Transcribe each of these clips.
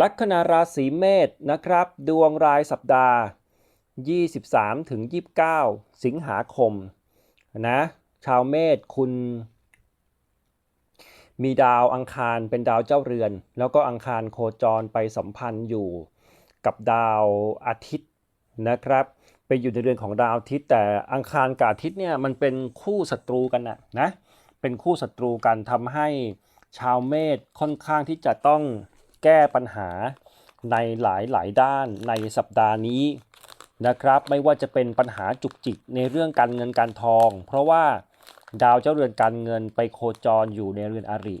ลัคนาราศีเมษนะครับ ดวงรายสัปดาห์ 23ถึง29 สิงหาคมนะ ชาวเมษคุณ มีดาวอังคารเป็นดาวเจ้าเรือน แล้วก็อังคารโคจรไปสัมพันธ์อยู่กับดาวอาทิตย์นะครับ ไปอยู่ในเรือนของดาวอาทิตย์ แต่อังคารกับอาทิตย์เนี่ยมันเป็นคู่ศัตรูกันนะนะ เป็นคู่ศัตรูกันทำให้ชาวเมษค่อนข้างที่จะต้อง แก้ปัญหาในหลายหลายๆด้านในสัปดาห์นี้นะครับไม่ว่าจะเป็นปัญหาจุกจิกในเรื่องการเงินการทอง เพราะว่าดาวเจ้าเรือนการเงินไปโคจรอยู่ในเรือนอริ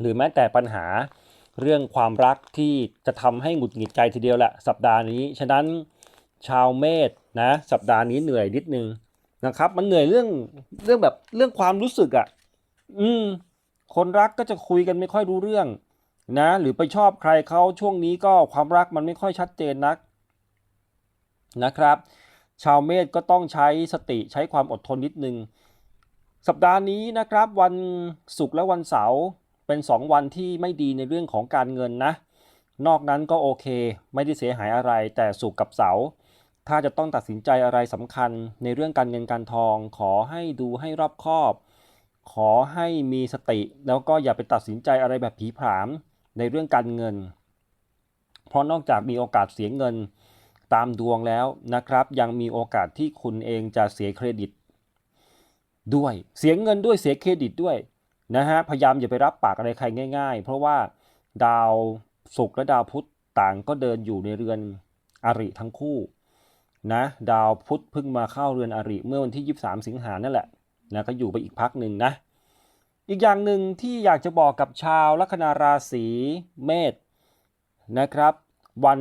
หรือแม้แต่ปัญหาเรื่องความรักที่จะทำให้หงุดหงิดใจทีเดียวแหละสัปดาห์นี้ฉะนั้นชาวเมษนะสัปดาห์นี้เหนื่อยนิดนึงนะครับ มันเหนื่อยเรื่องเรื่องแบบเรื่องความรู้สึกอะ่ะ อืม คนรักก็จะคุยกันไม่ค่อยรู้เรื่อง นะหรือไปชอบใครเขาช่วงนี้ก็ความรักมันไม่ค่อยชัดเจนนักนะครับ ชาวเมษก็ต้องใช้สติใช้ความอดทนนิดนึง สัปดาห์นี้นะครับวันศุกร์และวันเสาร์เป็น 2 วันที่ไม่ดีในเรื่องของการเงินนะ นอกนั้นก็โอเค ไม่ได้เสียหายอะไรแต่ศุกร์กับเสาร์ถ้าจะต้องตัดสินใจอะไรสำคัญในเรื่องการเงินการทอง ขอให้ดูให้รอบคอบ ขอให้มีสติ แล้วก็อย่าไปตัดสินใจอะไรแบบผีผาม ในเรื่องการเงิน เพราะนอกจากมีโอกาสเสียเงินตามดวงแล้วนะครับ ยังมีโอกาสที่คุณเองจะเสียเครดิต ด้วยเสียเงินด้วยเสียเครดิตด้วยนะฮะพยายามอย่าไปรับปากอะไรใครง่าย ๆ เพราะว่าดาวศุกร์และดาวพุธต่างก็เดินอยู่ในเรือนอริทั้งคู่นะดาวพุธเพิ่งมาเข้าเรือนอริเมื่อวันที่ 23 สิงหานั่นแหละนะก็อยู่ไปอีกพักหนึ่งนะ อีกอย่างหนึ่งที่อยากจะบอกกับชาวลัคนาราศีเมษนะครับวัน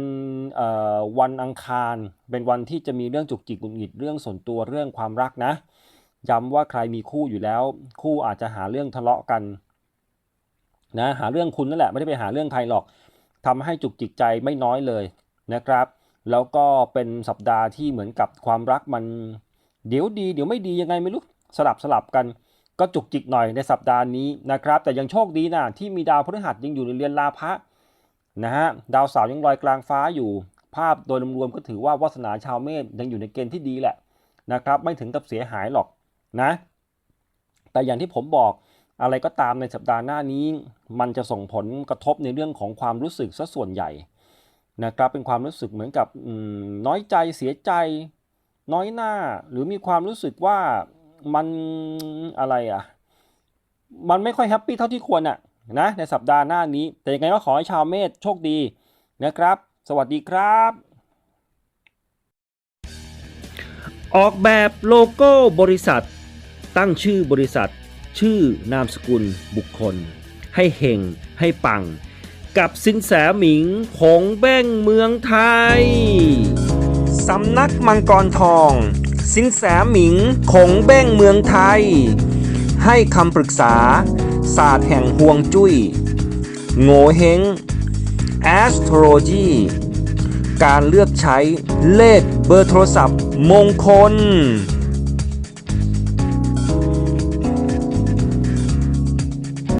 วันอังคารเป็นวันที่จะมีเรื่องจุกจิกหงุดหงิดเรื่องส่วนตัวเรื่องความรักนะ ย้ำว่าใครมีคู่อยู่แล้ว คู่อาจจะหาเรื่องทะเลาะกันนะหาเรื่องคุณนั่นแหละไม่ได้ไปหาเรื่องใครหรอกทำให้จุกจิกใจไม่น้อยเลยนะครับ แล้วก็เป็นสัปดาห์ที่เหมือนกับความรักมันเดี๋ยวดี เดี๋ยวไม่ดียังไงไม่รู้สลับสลับกัน ก็จุกจิกหน่อยในสัปดาห์นี้นะครับ แต่ยังโชคดีนะที่มีดาวพฤหัสยังอยู่ในเรือนลาภะนะฮะดาวเสาร์ยังลอยกลางฟ้าอยู่ ภาพโดยรวมๆก็ถือว่าวาสนาชาวเมษยังอยู่ในเกณฑ์ที่ดีแหละนะครับ ไม่ถึงกับเสียหายหรอกนะ แต่อย่างที่ผมบอกอะไรก็ตามในสัปดาห์หน้านี้ มันจะส่งผลกระทบในเรื่องของความรู้สึกซะส่วนใหญ่นะครับเป็นความรู้สึกเหมือนกับน้อยใจเสียใจ น้อยหน้า หรือมีความรู้สึกว่า มันอะไรอะ มันไม่ค่อยแฮปปี้เท่าที่ควรอะนะในสัปดาห์หน้านี้ แต่ยังไงก็ขอให้ชาวเมษโชคดีนะครับ สวัสดีครับ ออกแบบโลโก้บริษัท ตั้งชื่อบริษัท ชื่อนามสกุลบุคคล ให้เฮงให้ปัง กับสินแสหมิงผงแบ้งเมืองไทย สำนักมังกรทอง สินแสหมิงคงเบ้งเมืองไทย ให้คำปรึกษา ศาสตร์แห่งห่วงจุย้ย โง่เฮง astrology การเลือกใช้เลขเบอร์โทรศัพท์มงคล